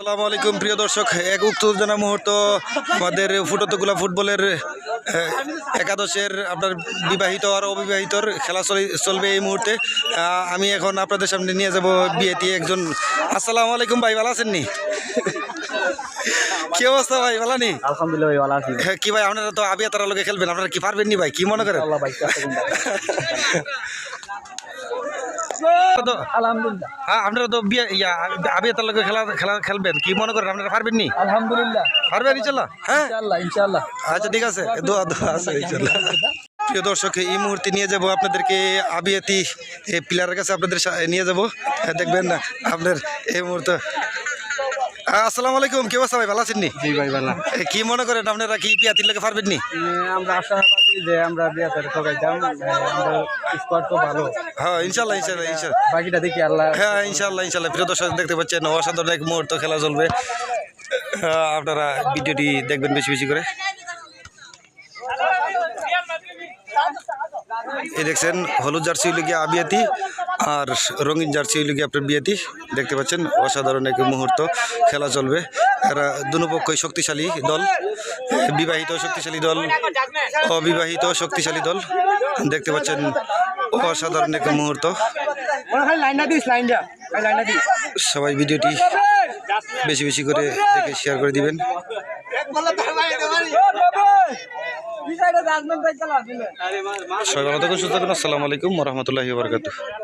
আসসালামু আলাইকুম, প্রিয় দর্শক। এক উত্তেজনা মুহূর্ত আমাদের ফুটতগুলা ফুটবলের একাদশের আপনার বিবাহিত আর অবিবাহিতর খেলা চলে- চলবে এই মুহূর্তে। আমি এখন আপনাদের সামনে নিয়ে যাব বিয়েটি একজন। আসসালামু আলাইকুম ভাই, ভালো আছেন নি? কি অবস্থা ভাই? ভালো নি আলহামদুলিল্লাহ ভাই ভালো আছি। হ্যাঁ, কি ভাই আপনারা তো আবিয়া তারা লোকে খেলবেন আপনারা কি পারবেন নি ভাই? কি মনে করেন? আল্লাহ ভাই আলহামদুলিল্লাহ। হ্যাঁ, আপনারা তো বিয়ে ইয়া আবিয়া তার লোকে খেলা খেলা খেলবেন কি মনে করেন আপনারা পারবেন নি? আলহামদুলিল্লাহ। পারবেন ইনশাল্লাহ হ্যাঁ? ইনশাআল্লাহ ইনশাআল্লাহ। আচ্ছা ঠিক আছে দোয়া দোয়া আছে প্রিয় দর্শক এই মুহূর্তে নিয়ে যাব আপনাদেরকে আবিয়াতি প্লেয়ারের কাছে আপনাদের নিয়ে যাব। দেখবেন না আপনার এই মুহূর্তে আসসালামু আলাইকুম আছে ভাই ভালো আছেন নি? জি ভাই ভালো। কি মনে করেন আপনারা কি বিয়াতির লোকে পারবেন নি? আমরা আশাবাদী যে আমরা স্কোয়াড তো ভালো। হ্যাঁ ইনশাল্লাহ ইনশাল্লাহ ইনশাল্লাহ বাকিটা দেখি আল্লাহ। হ্যাঁ ইনশাল্লাহ ইনশাল্লাহ প্রিয় দর্শক দেখতে পাচ্ছেন অসাধারণ এক মুহূর্ত খেলা চলবে। আপনারা ভিডিওটি দেখবেন বেশি বেশি করে। এই দেখছেন হলুদ জার্সি গিয়ে আবিয়াতি। আর রঙিন জার্সি গিয়ে আপনার বিয়াতি? দেখতে পাচ্ছেন, অসাধারণ এক মুহূর্ত, খেলা চলবে। এরা দুনো পক্ষই শক্তিশালী দল বিবাহিত শক্তিশালী দল, অবিবাহিত শক্তিশালী দল। দেখতে পাচ্ছেন, অসাধারণ এক মুহূর্ত। সবাই ভিডিওটি বেশি বেশি করে দেখে শেয়ার করে দিবেন। সবাই ভালো থাকুন, সুস্থ থাকুন। আসসালামু আলাইকুম রহমতুল্লাহি বারকাত